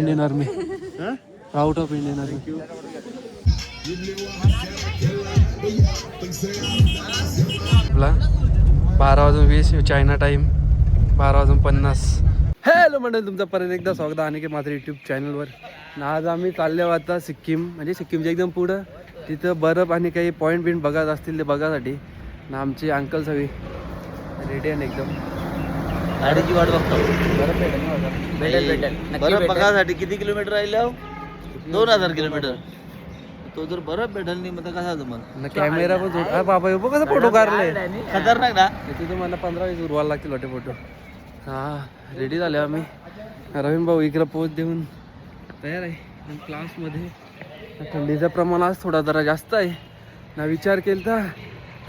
Indian army out of Indian army बारा वाजून वीस चायना टाईम बारा वाजून पन्नास. हॅलो मंडळ तुमचं परत एकदा स्वागत आहे आणि की माझ्या यूट्यूब चॅनलवर आणि आज आम्ही चाललो आता सिक्कीम म्हणजे सिक्कीमच्या एकदम पुढं. तिथं बर्फ आणि काही पॉईंट बिंट बघत असतील ते बघासाठी. आणि आमची अंकल सगळी रेडी आहे एकदम. गाडीची वाट बघतो. भेटेल, भेटेल. बरं बघासाठी किती किलोमीटर राहिलं दोन हजार किलोमीटर. तो जर बरं भेटल नाही मग कसा जमल आणि कॅमेरा पण जोड बाबा हे बघ कसं फोटो काढले खतरनाक ना? तिथे तुम्हाला पंधरा वीस उरवायला लागतील वाटे फोटो हां रेडी झाले आम्ही. रवीन भाऊ इकडं पोच देऊन तयार आहे. क्लासमध्ये थंडीचं प्रमाण आज थोडा जरा जास्त आहे. ना विचार केला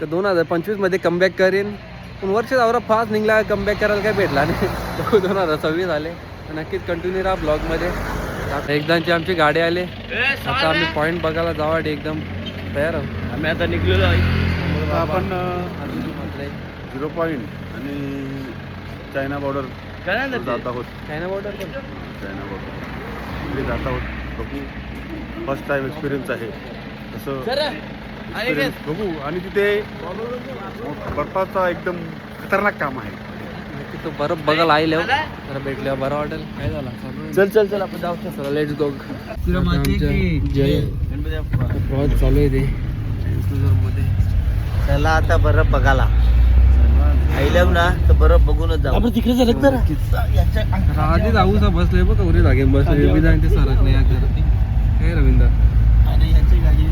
तर दोन हजार पंचवीसमध्ये कमबॅक करेन. पण वर्ष जावरा फास्ट निघला कमबॅक करायला काय भेटला नाही. दोन हजार सव्वीस आले. नक्कीच कंटिन्यू राहा ब्लॉगमध्ये आता एकदाची आमची गाडी आले. आता आम्ही पॉईंट बघायला जावा एकदम तयार आहोत. आम्ही आता निघलेलो आहे. आपण झिरो पॉईंट आणि चायना बॉर्डर काय जात आहोत. चायना बॉर्डर चायना बॉर्डर जात आहोत. बघू. फर्स्ट टाइम एक्सपिरियन्स आहे. तसं बघू. आणि तिथे बर्फाचा एकदम खतरनाक काम आहे. तो बरं बघायला आईल जरा भेटल्यावर बरं वाटेल. काय झालं? चल चल चल आपण जाऊ. चला लेट्स गो जय. प्रवास चालू आहे ते. मध्ये चला आता बरं बघायला. आईल्या ना तर बरं बघूनच जाऊ. आपण तिकडे झालं तर. आधी जाऊ सा बसले बघ उरे जागे बसले विधान ते सरक नाही या घर काय रवींद्र. आणि यांची गाडी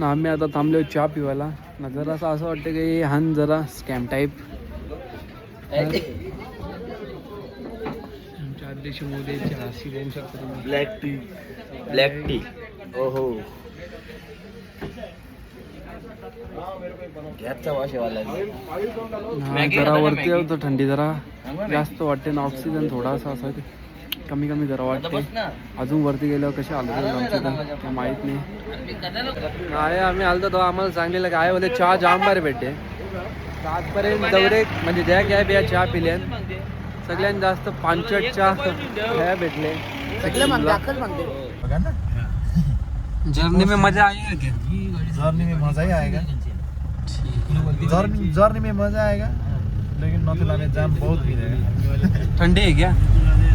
ना आम्ही आता थांबलो चहा पिवायला. ना जरा असं असं वाटतं की हान जरा स्कॅम टाईप शकता ब्लॅक टी ब्लॅक टी ओहो. हा, जरा वरती थंडी जरा जास्त वाटते ना ऑक्सिजन थोडासा असं ते कमी कमी जरा वाटते अजून वरती गेल्यावर कसे आलो काय माहीत नाही. आहे आम्ही आलतो तेव्हा आम्हाला सांगलेलं काय बोलते चहा जाम बारे भेटते. आजपर्यंत दौरे म्हणजे ज्या घ्या बिया चहा पिल्यान सगळ्यात जास्त पांचट चहा ह्या भेटले. जर्नी में मजा आएगा क्या? जर्नी में मजा ही आएगा. जर्नी जर्नी में मजा आएगा लेकिन नथुला में जाम बहुत मिलेगा ठंडी है क्या?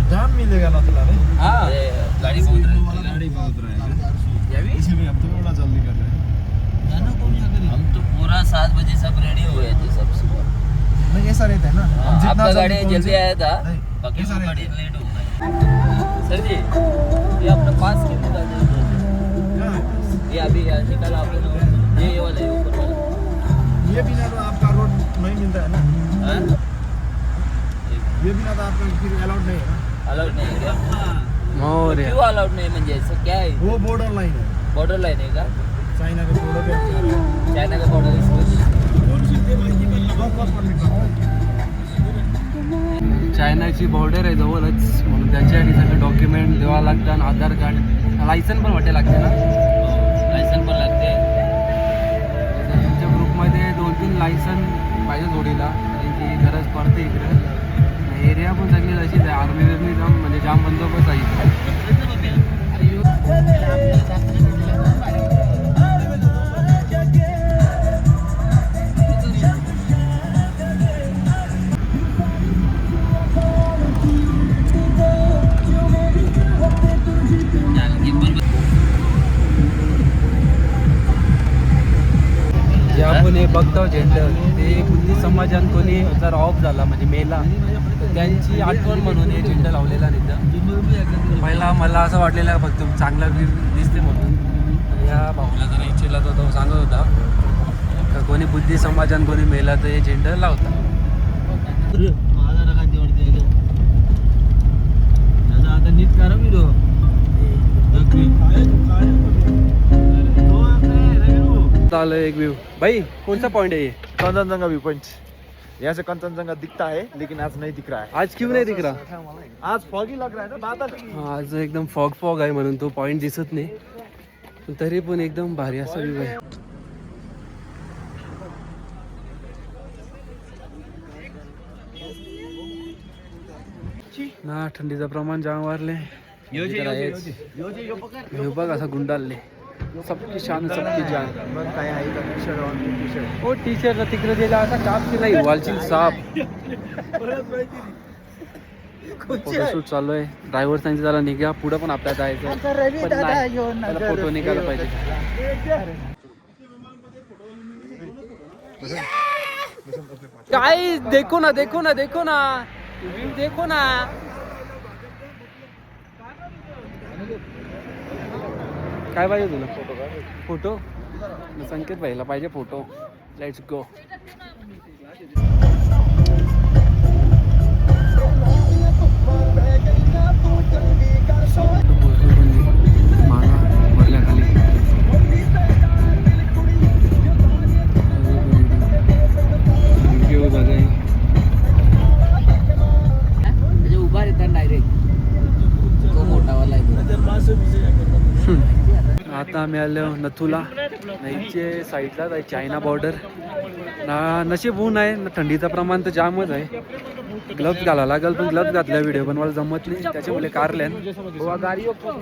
जाम मिलेगा नथुला में हाँ। गाडी बहुत रहती है। गाड़ी बहुत रहेगा इसीलिए हम तो बड़ा जल्दी कर रहे हैं। हम तो पूरा सात बजे सब रेडी हो गए थे सब सुबह। नहीं ऐसा रहता है ना। हम जितना आपका गाड़ी जल्दी आया था बाकी सब गाड़ी लेट हो गए। सर जी ये अपना पास के दीजिए हाँ, ये अभी निकाला आपने ये ये वाला है ऊपर ये बिना तो आपका रोड नहीं मिलता है ना। हाँ? ये बिना तो आपका फिर अलाउड नहीं है ना। अलाउड नहीं है क्या मोर्या क्यों अलाउड नहीं म्हणजे ऐसा क्या? है वो बॉर्डर लाइन है बॉर्डर लाइन है का चाइना के बॉर्डर हैं का है चायनाची बॉर्डर आहे जवळच म्हणून त्याच्यासाठी सगळे डॉक्युमेंट द्यावं लागतं आणि आधार कार्ड लायसन पण वाटे लागते ना? लायसन पण लागते. तुमच्या ग्रुपमध्ये दोन तीन लायसन पाहिजे जोडीला त्यांची गरज पडते इकडे. एरिया पण सगळी अशीच आहे आर्मी बिर्मी जाम म्हणजे जाम बंदोबस्त आहे. जे आपण हे बघतो झेंडर ते बुद्धी समाजात कोणी जर ऑफ झाला म्हणजे मेला त्यांची आठवण म्हणून हे झेंडा लावलेला तिथं. पहिला मला असं वाटलेलं फक्त चांगला व्ह्यू दिसते म्हणून. या भाऊला जरा इच्छेला तो तो सांगत होता. का कोणी बुद्धी समाजात कोणी मेला तर हे झेंडा लावतात आता नीट करा आलं एक व्ह्यू भाई कोणता पॉईंट आहे? कंचनजंगा व्यू पॉइंट यहाँ से कंचनजंगा दिखता है लेकिन आज नहीं दिख रहा है. आज क्यों नाही दिख रहा? आज फॉगी लग रहा है ना बादल. आज एकदम फॉग फॉग आहे म्हणून तो पॉइंट दिसत नाही. तरी पण एकदम भारी असा व्ह्यू आहे. ना थंडीचं प्रमाण जाम वाढले बघ असा गुंडाळले सबकी शान सबकी जान। हो टी शर्ट तिकडे दिला असा काप की नाही. वालची साप फोटोशूट चालू आहे. ड्रायव्हर सांगितलं त्याला निघा पुढे पण आपल्याला जायचं फोटो निघायला पाहिजे. काय देखो ना देखो ना देखो ना. देखो ना. काय पाहिजे तुला? फोटो? संकेत पाहिला पाहिजे फोटो. लेट्स गो आता आम्ही आलो नथुला. नाहीचे साईडलाच आहे चायना बॉर्डर ना नशीब ऊन आहे ना थंडीचं प्रमाण तर जामच आहे. ग्लव्स घालावं लागेल पण ग्लव्स घातल्या व्हिडिओ बनवायला जमत नाही. त्याच्यामुळे कारल्यान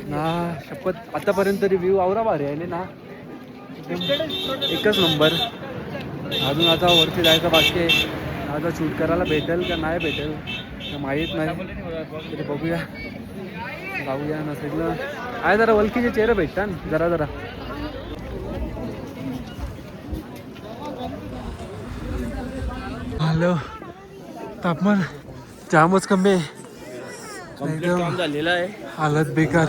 ना शपथ. आतापर्यंत तरी व्ह्यू आवरा भारी आहे ना? एकच नंबर अजून आता वरती जायचं बाकी आहे. आता शूट करायला भेटेल का नाही भेटेल माहीत नाही. तरी बघूया. जाऊया ना सगळं आहे जरा वलकीचे चेहरे भेटतात ना, जरा जरा. हॅलो. तापमान जामच कमी आहे. एकदम झालेला आहे. हालत बेकार.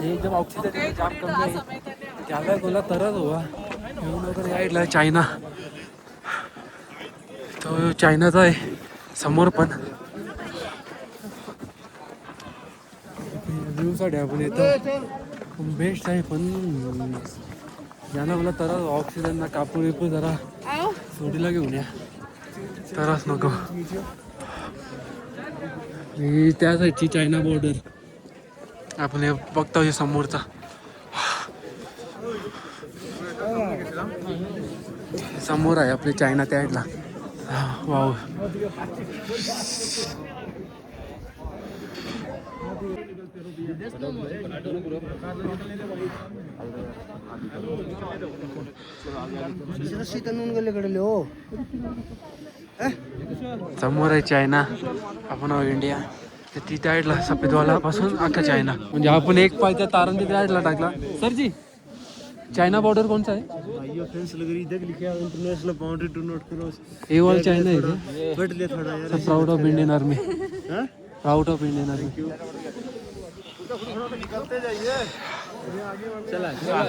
एकदम ऑक्सिजन जाम कमी आहे. त्याला बोला तरच हवा येऊन वगैरे यायला चायना. तो चायनाचा आहे. समोर पण. व्ह्यूसाठी आपण येतो. बेस्ट आहे पण यानं मला तरच ऑक्सिजन ना कापूर विपूर जरा. सोडीला घेऊन या. तरच नको. ही त्या साईडची चायना बॉर्डर आपण हे बघतो हे समोरचा. समोर आहे आपली चायना त्या साईडला वाव. समोर आहे चायना. आपण आहोत इंडिया. तर ती त्या सफेदवाला पासून अख्खा चायना. म्हणजे आपण एक पाय त्या तारांची त्या साईडला टाकला. सरजी चायना बॉर्डर कोणचा आहे? International boundary to not cross a wall China ले थोड़ा यार proud of Indian army proud of Indian army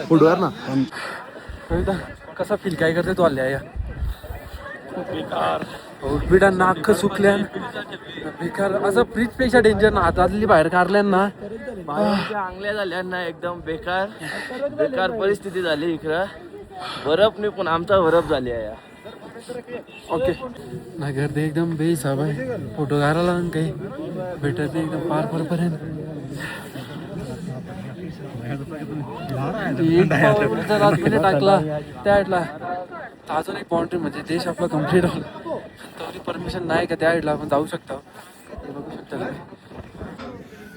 पुढवर ना. कविता कसा फील काय करते तू आल्या या? बेकार. बिडा नाक सुकल्यान. बेकार. असं फ्रीजपेक्षा डेंजर ना. हातातली बाहेर काढल्यान ना. आंगल्या झाल्या ना एकदम बेकार. बेकार परिस्थिती झाली इकडं. बरफ नाही पण आमचा बरफ झाली आहे या. ओके. नाही गर्दी एकदम बेहिसाब आहे. फोटो काढायला काही. भेटत एकदम पार परपर्यंत एक पाऊल जर आतमध्ये टाकला त्या तर अजून एक बाउंड्री म्हणजे देश आपला कंप्लीट होईल तरी परमिशन नाही का त्या साईडला आपण जाऊ शकतो? हे बघू शकता.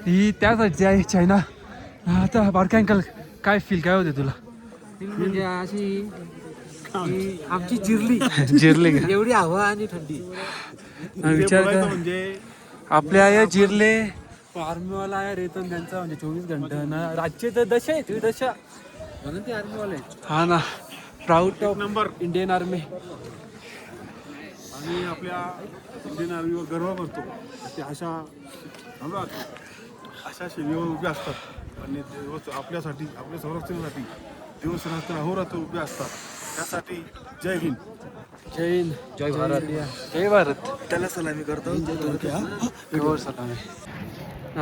ही त्या साईडची आहे चायना आता बारका अंकल काय फील काय होते तुला? म्हणजे अशी आमची जिरली. जिरले का? एवढी हवा आणि थंडी. विचार कर. म्हणजे आपल्या या जिरले आर्मीवाला आहे रेतन त्यांचा म्हणजे चोवीस घंटा. ना रातचे तर दशा आहे तुम्ही दशा. म्हणून ते आर्मीवाले हा ना. Proud of number Indian army आम्ही आपल्या इंडियन आर्मीवर गर्व करतो. ते अशा अशा सेवेवर उभे असतात. आणि दिवस आपल्यासाठी आपल्या संरक्षणासाठी दिवस रात्र अहोरात्र उभे असतात. त्यासाठी जय हिंद. जय हिंद. जय भारत. जय भारत. त्याला सलामी करतो. सलामी.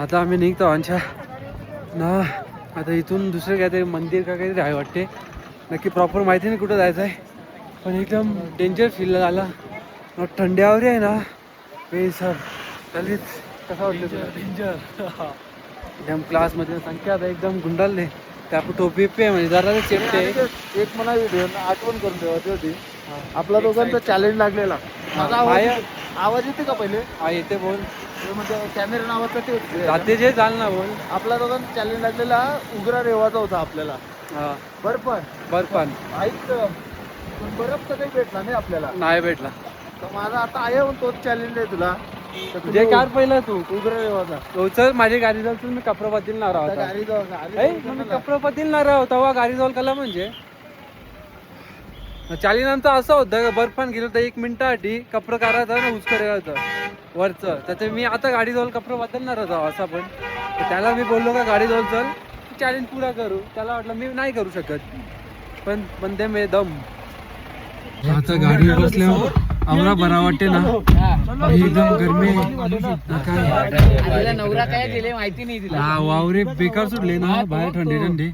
आता आम्ही निघतो आमच्या. ना आता इथून दुसरं काहीतरी मंदिर का काहीतरी आहे वाटते. नक्की प्रॉपर माहिती नाही कुठं जायचं आहे पण एकदम डेंजर फील झाला थंड्यावर आहे ना. हे सर ललित कसं वाटलं तुला? डेंजर एकदम क्लासमध्ये संख्या आता एकदम गुंडालले त्या आपण टोपी पे म्हणजे जरा चेपते एक मला व्हिडिओ आठवण करून ठेवायची होती आपला दोघांचा चॅलेंज लागलेला. आवाज येते का पहिले? हा येते बोल. म्हणजे कॅमेरा नावाचं ते होते. जाते जे चाल ना बोल. आपला दोघांचा चॅलेंज लागलेला उग्रा रेवाचा होता आपल्याला. हा. बर्फ पण बर्फान. ऐक पण बर्फ तर काही भेटला नाही आपल्याला. नाही भेटला. तर माझा आता आहे पण तोच चॅलेंज आहे तुला. तर जे तुम्ही कार पहिलं तू. उग्र रेवाचा. तो चल माझी गाडी जाऊ चल मी कप्रपातील ना आता राहता गाडी जाऊ गाडी ऐ, जाऊ मग मी चला. कप्रपातील ना राहू तेव्हा गाडी जाऊन कला म्हणजे. चालीनंतर असं होतं बर्फान गेलो तर एक मिनिटासाठी कपडं करायचं ना उच करायचं वरचं. त्याचं मी आता गाडी जवळ कपडं बदलणार होतो असा पण. त्याला मी बोललो का गाडी जवळ चल चॅलेंज पुरा करू. त्याला वाटलं मी नाही करू शकत. पण बंदे मे दम. आता गाडीवर बसल्यावर आम्हाला बरा वाटते ना. एकदम गरमी काय नवरा काय दिले माहिती नाही हा वावरे बेकार सुटले ना बाहेर थंडी थंडी.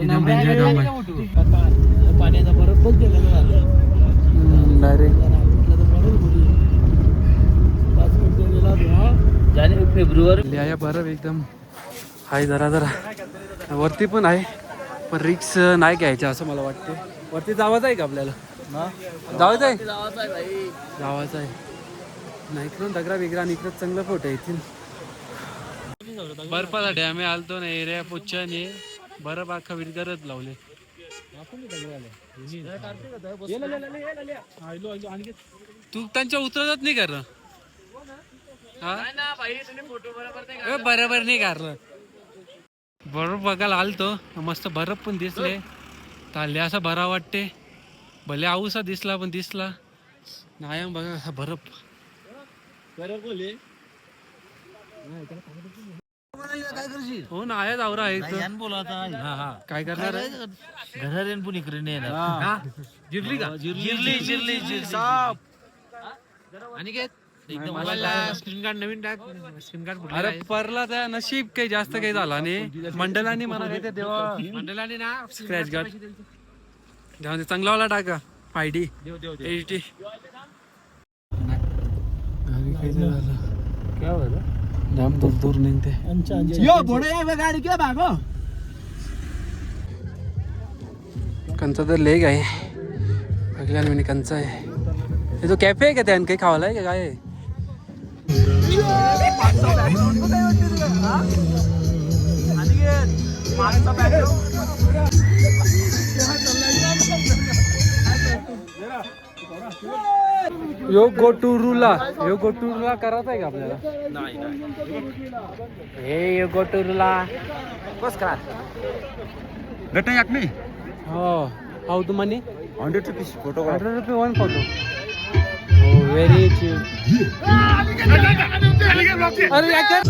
एकदम डेंजर काम आहे पाण्याचा बरफ पण गेलेला डायरेक्ट फेब्रुवारी आहे बरं एकदम. आहे जरा जरा. वरती पण आहे पण रिक्स नाही घ्यायचं असं मला वाटते. वरती जावाचं आहे का आपल्याला? जावाचं आहे? जावाचं आहे नाही इकडून दगरा बिगरा आणि इकडं चांगलं फोटो येतील बर्फासाठी आम्ही आलतो ना एरिया पुच्छाने बरं बाखा विरगरच लावले. तू त्यांच्या उतरतच नाही कर बरोबर नाही कारलं बरोबर बघायला आलतो. मस्त बर्फ पण दिसले. चालले असं बरा वाटते. भले आऊसा दिसला पण दिसला. नाही बघा असा बर्फ. हो ना आहेच आवरा आहे इथं. बोला आता. काय करणार आहे? घरा रेन पण इकडे नाही येणार. हा. जिरली का? जिरली जिरली जिरली साप. आणि काय? स्क्रीन कार्ड नवीन टाक. स्क्रीन कार्ड अरे परला त्या नशीब काही जास्त काही झाला नाही. ते देवा. मंडलानी ना स्क्रॅच गार्ड जाऊन चांगला वाला टाका. फाय डी. एच डी जाम दूर दूर निघते कंचा तर लेग आहे बघल्या मी कंचा आहे हे जो कॅफे आहे का त्यान काही खावाला आहे का काय आहे? यो go to रूला yo go to रूला करायचा आहे का आपल्याला? हे यो गो टू रूला बस करा. गटा याक नाही हो how Tu money hundred rupees photo hundred रुपये वन फ़ोटो व्हेरी चीप अरे याकर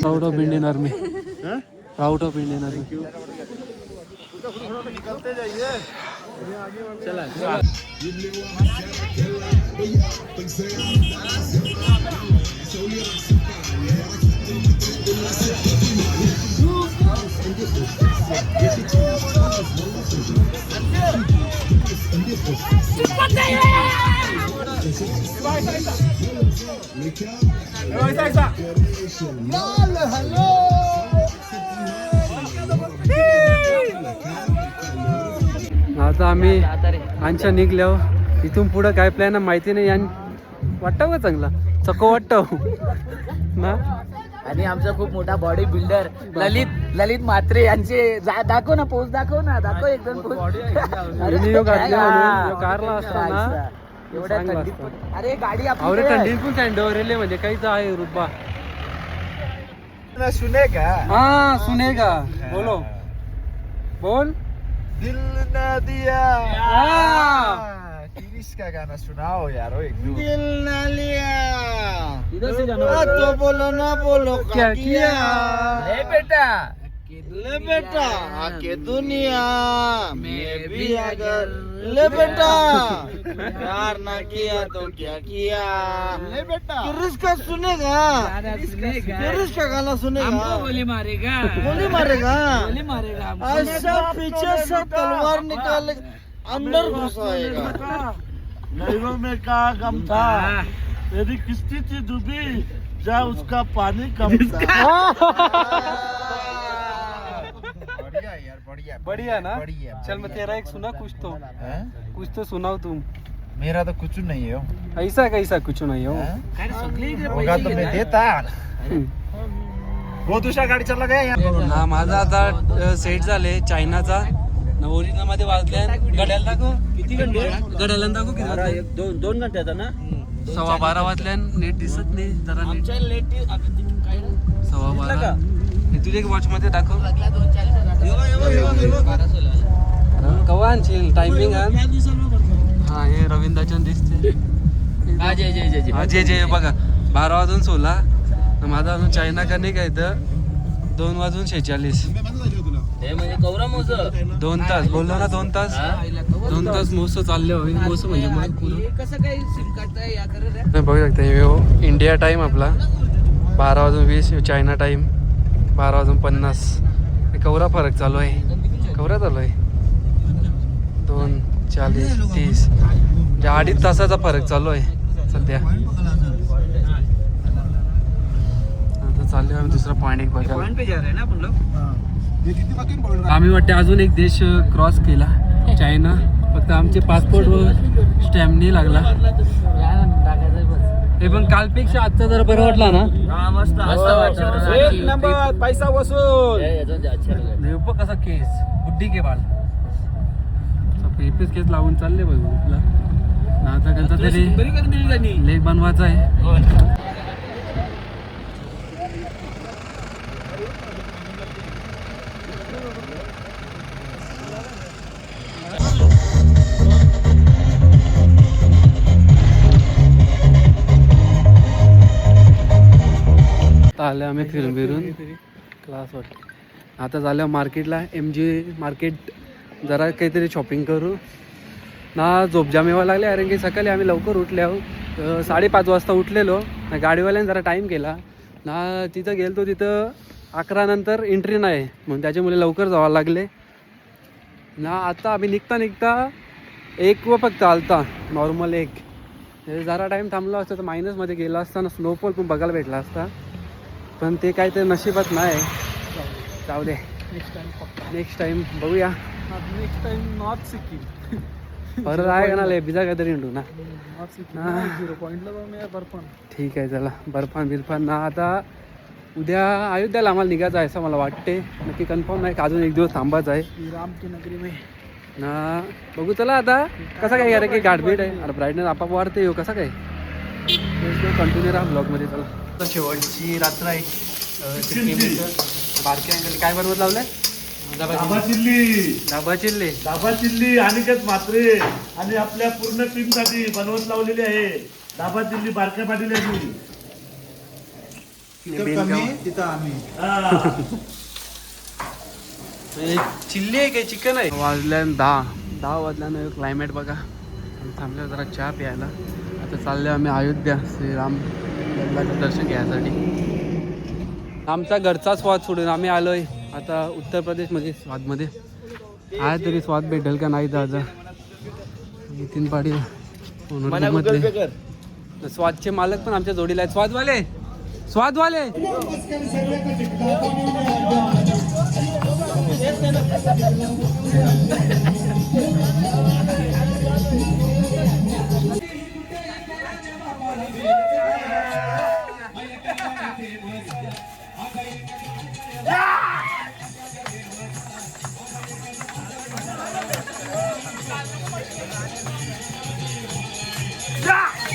proud of Indian army proud of Indian army आता आम्ही आमच्या निघल्यावर इथून पुढं काय प्लॅन आहे माहिती नाही आणि वाटतं का चांगला. चको वाटतं ना? आणि आमचा खूप मोठा बॉडी बिल्डर ललित ललित म्हात्रे यांचे जा- दाखव ना पोच दाखव ना दाखव एकदम pose. अरे एवढ्या थंडीत. पण- गाडी आपली. थंडीत पण सँडवर रेले म्हणजे काहीच आहे रुपा सुने का? हा सुनेगा बोलो. बोल. दिल न दिया. हा. किरिश का गाना सुनाओ यार एक दो दिल न लिया। इधर से जाना। आ, तो बोलो ना बोलो क्या किया? ए बेटा। ले बेटा आके दुनिया में भी अगर। ले बेटा। प्यार ना किया तो क्या किया? ले बेटा। किरिश का सुनेगा। किरिश का गाना सुनेगा। गोली मारेगा। गोली मारेगा। गोली मारेगा ऐसा पीछे से तलवार निकाले अंदर घुसाएगा गरीबों में का गम था। तेरी किस्ती थी डूबी जा उसका पानी कम था। बढ़िया ना? चल मैं तेरा एक सुना कुछ तो। कुछ तो सुनाओ तुम। मेरा तो कुछ नहीं है। ऐसा कैसा कुछ नहीं हो? होगा तो मैं देता। वो दूसरा गाडी चालला काय हा माझा आता सेट झाले चायनाचा. ओरिजिनलमध्ये वाजल्या गड्याला दाखव. किती घंटे? गड्याला दाखव किती वाजले? दोन दोन घंट्याचा ना? सव्वा बारा वाजल्या नीट दिसत नाही जरा नीट. आमच्या लेट सव्वा बारा. हे तुझ्या वॉच मध्ये दाखव. कवा आणशील? टायमिंग हा हे रवींद्रचंद दिसते हा हा जे जे बघा बारा वाजून सोळा माझा अजून चायना का नाही काय तर दोन वाजून शेहेचाळीस हे म्हणजे दोन तास बोललो ना दोन तास. दोन तास मोस चालले होईल मोस म्हणजे. कसं काय सिम बघू शकता हे इंडिया टाइम आपला. बारा वाजून वीस चायना टाइम बारा वाजून पन्नास. हे कवरा फरक चालू आहे. कवरा चालू आहे. दोन चाळीस तीस. म्हणजे अडीच तासाचा फरक चालू आहे सध्या. आता चाललो आम्ही दुसरा पॉईंट एक बघायला. हैं ना आम्ही वाटते अजून एक देश क्रॉस केला चायना. फक्त आमचे पासपोर्ट व स्टॅम्प नाही लागला. हे पण कालपेक्षा आजचा जरा बरं वाटला ना? हा मस्त. एक नंबर पैसा वसूल. कसा केस? बुड्डी के बाल. पेपीस केस लावून चालले बघ तुला आता त्यांचा तरी लेख बनवायचा आहे. आले आम्ही फिरून फिरून क्लास वाटते आता झालं मार्केटला एम जी मार्केट. जरा काहीतरी शॉपिंग करू. ना झोपजाम यावं लागले कारण की सकाळी आम्ही लवकर उठले आहोत साडेपाच वाजता उठलेलो. ना गाडीवाल्याने जरा टाईम केला. ना तिथं गेलतो तिथं अकरानंतर एंट्री नाही. म्हणून त्याच्यामुळे लवकर जावं लागले. ना आता आम्ही निघता निघता एक व फक्त आलता. नॉर्मल एक. जरा टाईम थांबला असता तर मायनसमध्ये गेला असता ना स्नोफॉल पण बघायला भेटला असता. पण ते काय ते नशिबात नाही. जाऊ दे. नेक्स्ट टाइम बघूया. नेक्स्ट टाइम नॉर्थ सिक्कीम परत आहे का ना लय बिजा काहीतरी हिंडू ना? नॉर्थ सिक्कीम. झिरो पॉईंटला जाऊन या बर्फान. ठीक आहे चला. बर्फान बिरफान. ना आता उद्या अयोध्याला आम्हाला निघायचं आहे असं मला वाटते. नक्की कन्फर्म नाही का अजून एक दिवस थांबायचं आहे. श्री राम की नगरी में. ना बघू चला आता. कसं काय अरे की गाठभीट आहे. अरे ब्राईटनेस आपाप वाढते येऊ कसं काय? कंटिन्यू राहा ब्लॉगमध्ये चला. शेवटची रात्र आहे. बारक्या अंकल काय बनवत लावलंय? दाबा चिल्ली. डाबा चिल्ले. दाबा चिल्ली अनिकेत म्हात्रे. आणि आपल्या पूर्ण टीमसाठी बनवत लावलेली आहे. दाबा चिल्ली बारक्या पाटील यांनी. हा. चिल्ली आहे काय? चिकन आहे? वाजल्या दहा. दहा वाजल्यानं क्लायमेट बघा. थांबलो जरा चहा प्यायला. आता चाललो आम्ही अयोध्या श्रीराम लल्लाचं दर्शन घ्यायसाठी. आमचा घरचा स्वाद सोडून आम्ही आलोय आता उत्तर प्रदेशमध्ये स्वादमध्ये. आहे तरी स्वाद भेटेल का नाही दादा? नितीन पाटील स्वादचे मालक पण आमच्या जोडीला आहेत. स्वादवाले! स्वादवाले! Yeah!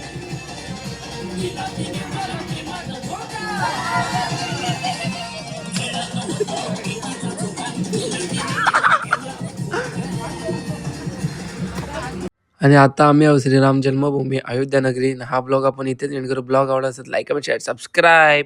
आणि आता आम्ही आहोत श्रीराम जन्मभूमी अयोध्या नगरी हा ब्लॉग आपण इथेच एंड करू. ब्लॉग आवडला असेल लाईक कमेंट शेअर सबस्क्राईब